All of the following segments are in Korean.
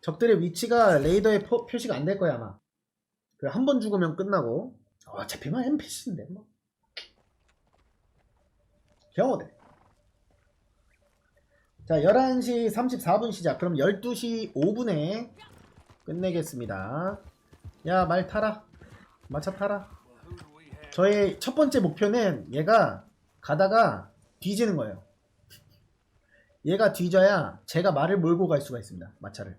적들의 위치가 레이더에 포- 표시가 안 될 거야 아마. 그한번 죽으면 끝나고. 어, 잡히면 NPC인데 뭐. 경호대. 자, 11시 34분 시작. 그럼 12시 5분에 끝내겠습니다. 야, 말 타라. 마차 타라. 저의 첫 번째 목표는 얘가 가다가 뒤지는 거예요. 얘가 뒤져야 제가 말을 몰고 갈 수가 있습니다. 마차를.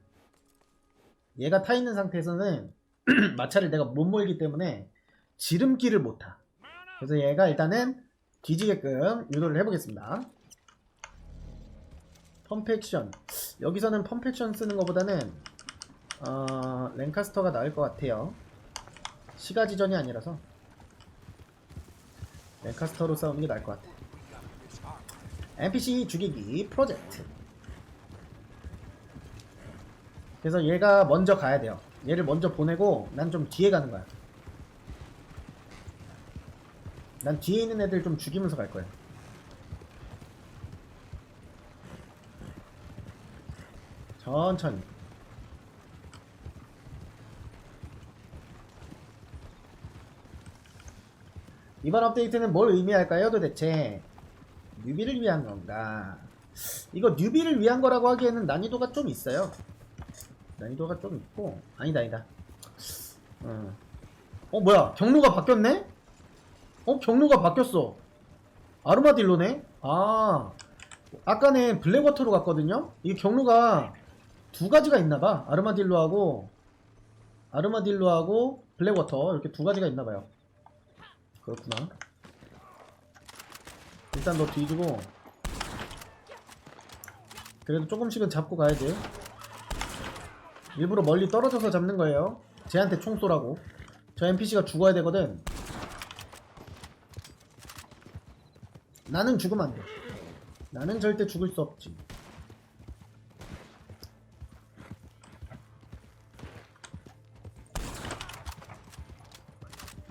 얘가 타 있는 상태에서는 마차를 내가 못 몰기 때문에 지름길을 못 타. 그래서 얘가 일단은 뒤지게끔 유도를 해보겠습니다. 펌팩션. 여기서는 펌팩션 쓰는 것보다는 어, 랭카스터가 나을 것 같아요. 시가 지전이 아니라서 랭카스터로 싸우는 게 나을 것 같아. NPC 죽이기 프로젝트. 그래서 얘가 먼저 가야 돼요. 얘를 먼저 보내고 난 좀 뒤에 가는 거야. 난 뒤에 있는 애들 좀 죽이면서 갈 거야. 천천히. 이번 업데이트는 뭘 의미할까요 도대체? 뉴비를 위한 건가? 이거 뉴비를 위한 거라고 하기에는 난이도가 좀 있어요. 난이도가 좀 있고 아니다 아니다. 어, 어 뭐야 경로가 바뀌었네? 어 경로가 바뀌었어. 아르마딜로네? 아 아까는 블랙워터로 갔거든요. 이 경로가 두 가지가 있나봐. 아르마딜로하고 아르마딜로하고 블랙워터 이렇게 두 가지가 있나봐요. 그렇구나. 일단 너 뒤지고 그래도 조금씩은 잡고 가야지. 일부러 멀리 떨어져서 잡는 거예요. 쟤한테 총 쏘라고. 저 NPC가 죽어야 되거든. 나는 죽으면 안 돼. 나는 절대 죽을 수 없지.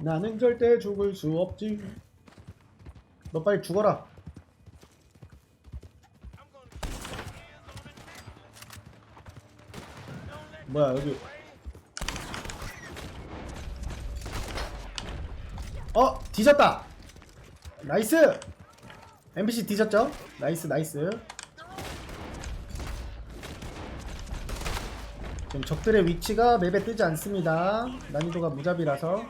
나는 절대 죽을 수 없지. 너 빨리 죽어라. 뭐야 여기. 어 뒤졌다. 나이스! NPC 뒤졌죠? 나이스 나이스. 지금 적들의 위치가 맵에 뜨지 않습니다. 난이도가 무잡이라서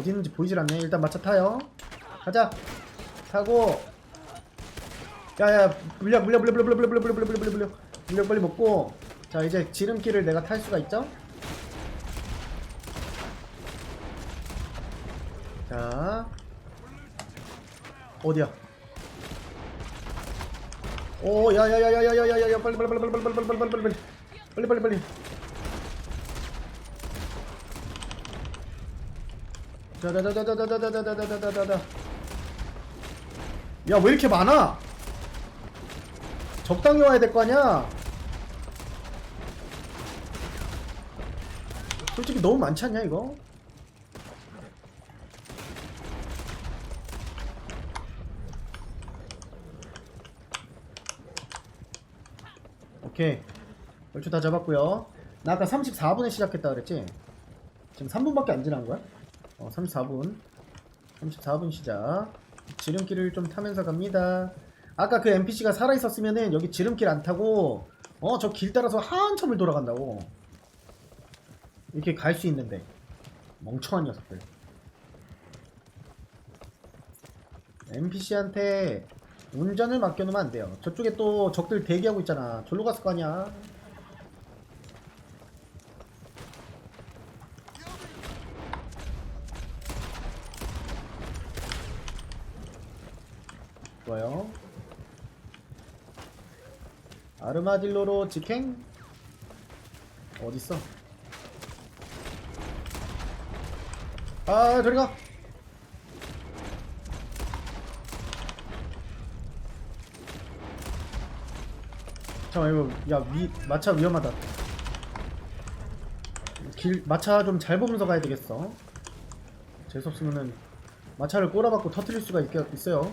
어디 있는지 보이질 않네. 일단 마차 타요. 가자. 타고. 야야 물려 물려 물려 물려 물려 물려 물려 물려 물려 물려 물려 빨리 먹고. 자 이제 지름길을 내가 탈 수가 있죠? 자 어디야? 오 야야야야야야야야야 빨리 빨리 빨리 빨리 빨리 빨리 빨리 빨리 빨리 빨리 빨리 빨리 야 왜 이렇게 많아? 적당히 와야 될 거 아니야? 솔직히 너무 많지 않냐 이거? 오케이 얼추 다 잡았고요 나 아까 34분에 시작했다 그랬지? 지금 3분밖에 안 지난 거야? 어, 34분. 34분 시작. 지름길을 좀 타면서 갑니다. 아까 그 NPC가 살아있었으면은 여기 지름길 안 타고, 어, 저 길 따라서 한참을 돌아간다고. 이렇게 갈 수 있는데. 멍청한 녀석들. NPC한테 운전을 맡겨놓으면 안 돼요. 저쪽에 또 적들 대기하고 있잖아. 절로 갔을 거 아니야. 좋아요. 아르마딜로로 직행? 어딨어? 아, 저리 가! 잠깐만, 이거, 야, 위, 마차 위험하다. 길, 마차 좀 잘 보면서 가야 되겠어. 재수없으면은, 마차를 꼬라박고 터트릴 수가 있, 있어요.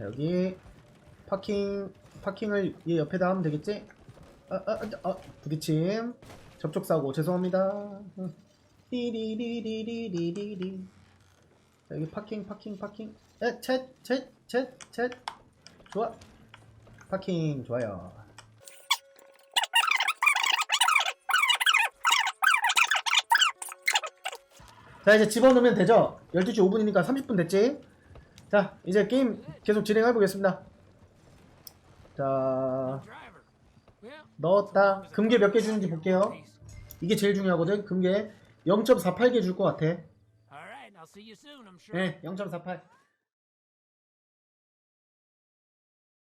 자, 여기 파킹 파킹을 얘 옆에다 하면 되겠지? 아, 아, 아, 아, 부딪힘 접촉 사고 죄송합니다. 리리리리리리리 자, 여기 파킹 파킹 파킹 에챗챗챗챗 좋아 파킹 좋아요. 자 이제 집어넣으면 되죠? 12시 5분이니까 30분 됐지? 자 이제 게임 계속 진행해 보겠습니다. 자 넣었다. 금괴 몇 개 주는지 볼게요. 이게 제일 중요하거든. 금괴 0.48개 줄 것 같아. 네0.48